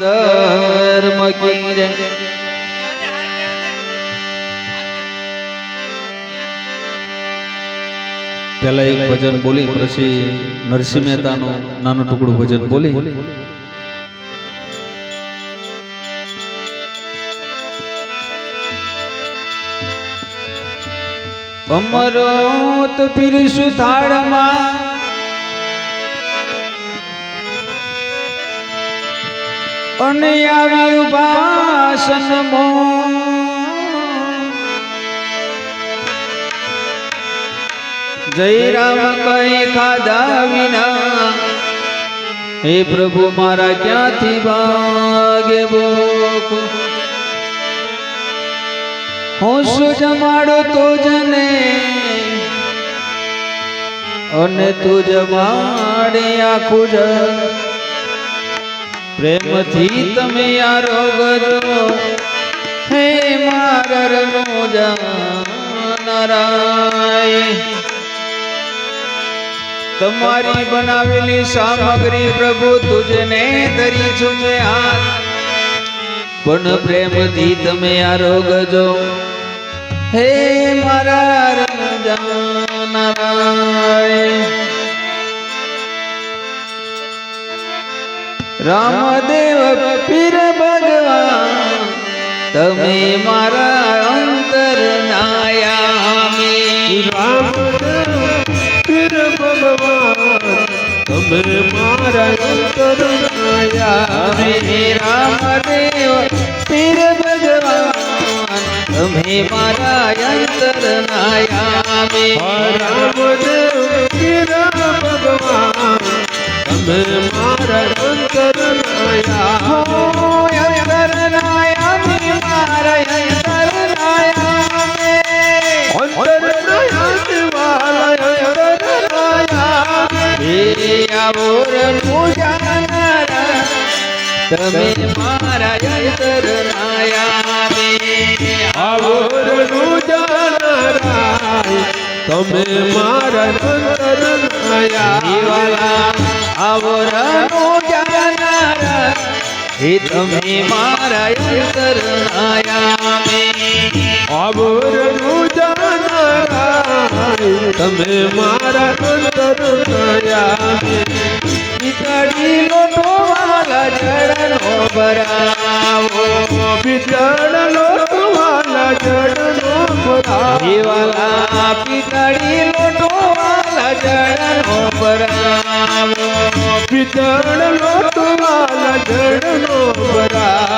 ધર્મ પહેલા એક ભજન બોલી પછી નરસિંહ મહેતાનું નાનું ટુકડું ભજન બોલી. અમરોત પીરસું થાળમાં અને આવ્યું ભાષણ જય રામ કઈ ખાધા વિના. હે પ્રભુ મારા ક્યાંથી ભાગે ભોખ હું શું જમાડો તો જને અને તું જમાડે આખું જગ પ્રેમથી તમે આરોગજો હે મારર નો જાનારાય તમારી બનાવેલી સામગ્રી પ્રભુ તુજને ધરી છું મેં હાથ. પણ પ્રેમથી તમે આરોગજો હે મારા જાનારાય રામદેવ પીર ભગવાન તમે મારા અંતર નાયામી પીર ભગવાન તમે મારા અંતર નાયા રામદેવ પીર ભગવાન તમે મારા અંતર નાયામી રામદેવ પીર ભગવાન તમે મારા તમે મારા અંતર નાયામી આવરનું જાનારાય તમે મારા દેવાલા આવરણું જાનારા હે તમે મારા અંતર નાયામી આવરનું જાનારાય, તમે મારા અંતર આયા પિતળી લોટો વાલા જડનો ભરાવો વિચાર વાલા જડનો ભરાવો. દેવાલા પિતળી લોટો વાલા જડનો ભરાવો વિચાર લોટ વાલા જડનો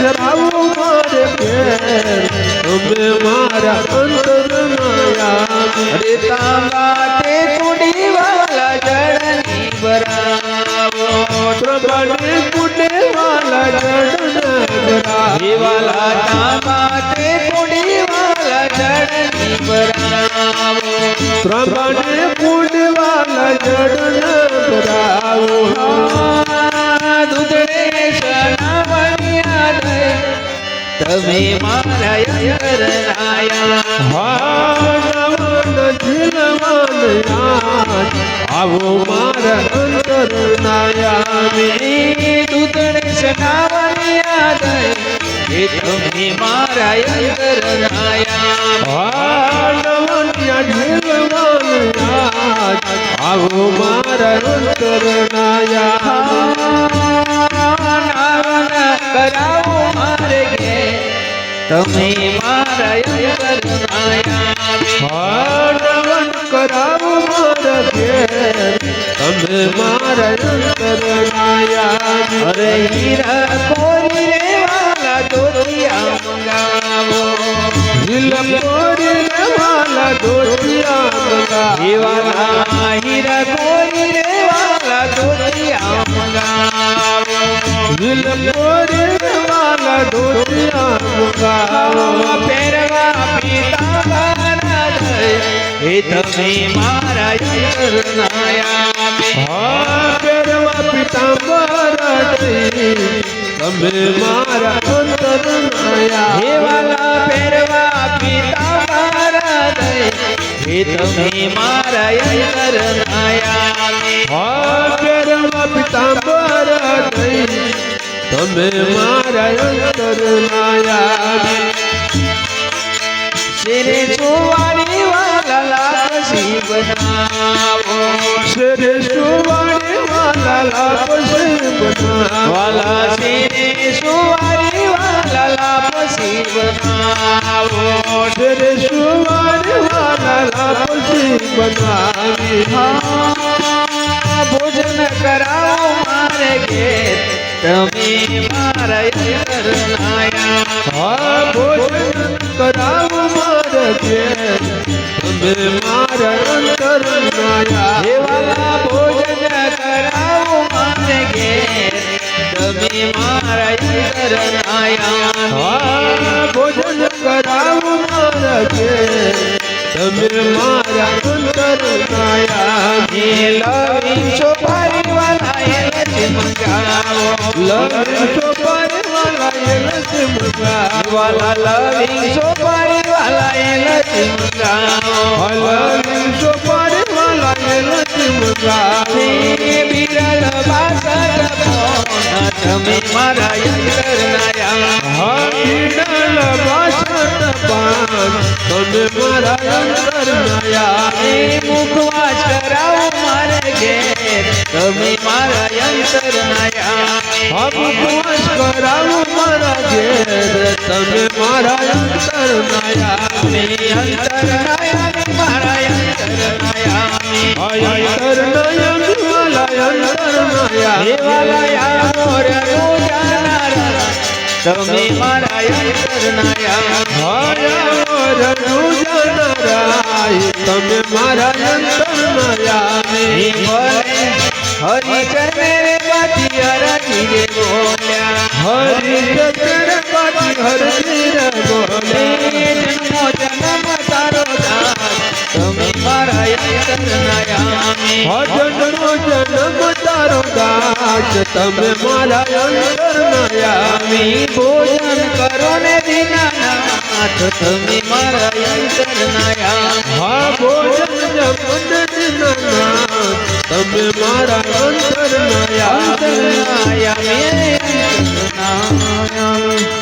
ધરાવો મારે ઘેર અમે મારા અંતર માયા રે તાંબા તે કુડી વાલા જડની બરાવો પ્રભને કુટે વાલા જડની બરાવો વાલા તાંબા તે કુડી વાલા જડની બરાવો પ્રભને કુટે વાલા જડની ભરાવો તમે મારા યાદ આવો મારા અંતર નાયામી દુધરે શરણાવણ્યા દે એ તમે યાદ આવો મારા તમે મારા અંતર નાયા ભાવન કરાવો મારા ઘેર તમે મારા અંતર નાયા અરે હીરા કોરી રે વાલા દોરિયા મંગાવો દિલપોરી રે વાલા દોતિયા મંગા દેવાલા હીરા કોરી રે વાલા દોરિયા મંગાવો દિલપોરી રે વાલા દોતિયા મંગાવો પહેરવા પિતાંબર હે તમે મારા હા પહેરવા પિતાંબર તમે મારા અંતર નાયા હે વાલા પહેરવા પિતાંબર હે તમે મારા અંતરનાયા હા પહેરવા પિતાંબર તમે મારા અંતર નાયા શિરે સુવારી વાલા લાપસી બનાવો શેર સુવાણી વાલા લાપસી બના વાલા શિરે સુવારી વાલા લાપસી બનાવો શેર સુવાણી વાલા લાપસી બનાવી હા, ભોજન કરાવો મારે ઘેર તમે મારા અંતરનાયા હા ભોજન કરાવ મારે ઘેર તમે મારા અંતર નાયા હે વાલા ભોજન કરાવો મારે ઘેર તમે મારા અંતરનાયા હા ભોજન કરાવ મારા ઘેર તમે મારા અંતર નાયા હે લવિંગ ચોપારી વાલા એ ચમકાવો લવ ચોપારી વાલા એ લસી મુકા વાલા લવિંગ ચોપારી વાલા એ ચમકાવો લવ ચોપારી વાલા એ લસી મુકા બિરલ બાસર મોન તમે મારા અંતરનાયા હા ઈડલ બાસઠ પાન તમે મારા અંતર નાયા એ મુખવાસ કરાવો મારે ઘેર તમે મારા અંતરનાયા હમ ઉપવાસ કરાવો મારા જે તમે મારા અંતર નાયા મે અંતરનાયા મારા અંતરનાયા અંતર નયન વાલા અંતર નાયા હે વાલા મોર તમે મારા તમે મારા અંતર રે બોલ્યા. હરિ ચક્ર પાટી હરિ બોલે જન્મો જન્મ તારો દાસ. તમે મારા અંતરનાયા જન્મ તારો દાસ. તમે મારા અંતર ભોજન કરો ને દીનાનાથ. તમે મારા અંતરનાયા હા ભોજન જમન દિનનાથ. તમે મારા અંતર નાયા અંતરનાયા મેરે અંતરનાયા